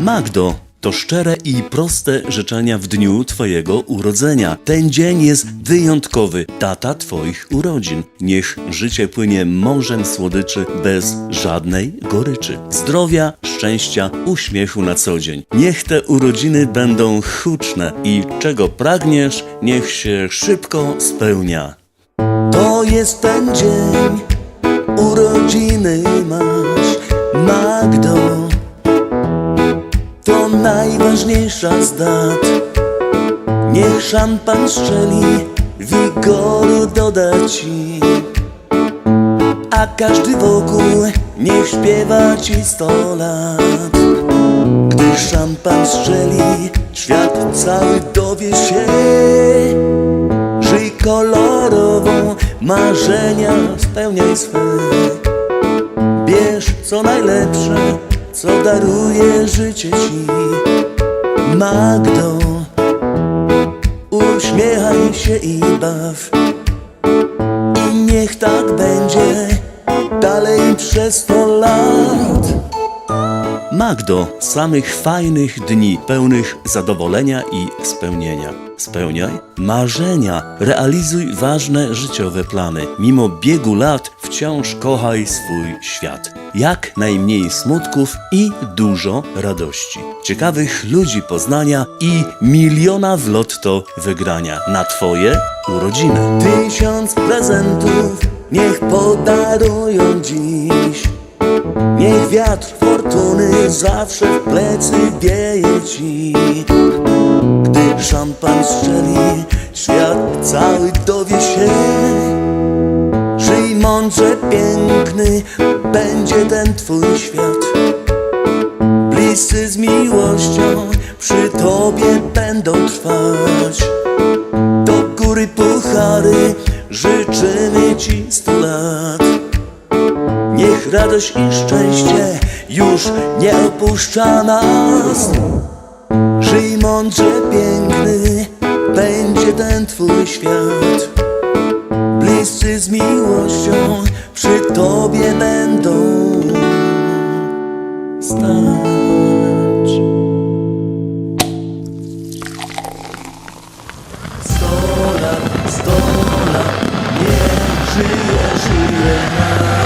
Magdo, to szczere i proste życzenia w dniu Twojego urodzenia. Ten dzień jest wyjątkowy, data Twoich urodzin. Niech życie płynie morzem słodyczy bez żadnej goryczy. Zdrowia, szczęścia, uśmiechu na co dzień. Niech te urodziny będą huczne i czego pragniesz, niech się szybko spełnia. To jest ten dzień, urodziny masz, Magdo. Najważniejsza z dat. Niech szampan strzeli, wigoru doda ci. A każdy wokół niech śpiewa ci sto lat. Gdy szampan strzeli, świat cały dowie się. Żyj kolorową, marzenia spełniaj swe. Bierz co najlepsze, co daruje życie ci. Magdo, uśmiechaj się i baw. I niech tak będzie dalej przez sto lat. Magdo, samych fajnych dni, pełnych zadowolenia i spełnienia. Spełniaj marzenia, realizuj ważne życiowe plany. Mimo biegu lat wciąż kochaj swój świat. Jak najmniej smutków i dużo radości. Ciekawych ludzi poznania i miliona w lotto wygrania na Twoje urodziny. Tysiąc prezentów niech podarują dziś. Wiatr fortuny zawsze w plecy wieje ci. Gdy szampan strzeli, świat cały dowie się. Żyj mądrze piękny, będzie ten twój świat. Bliscy z miłością przy tobie będą trwać. Do góry puchary życzymy ci sto lat Niech radość i szczęście już nie opuszcza nas. Żyj mądrze piękny, będzie ten twój świat. Bliscy z miłością przy tobie będą stać. Sto lat, sto lat, niech żyje, żyje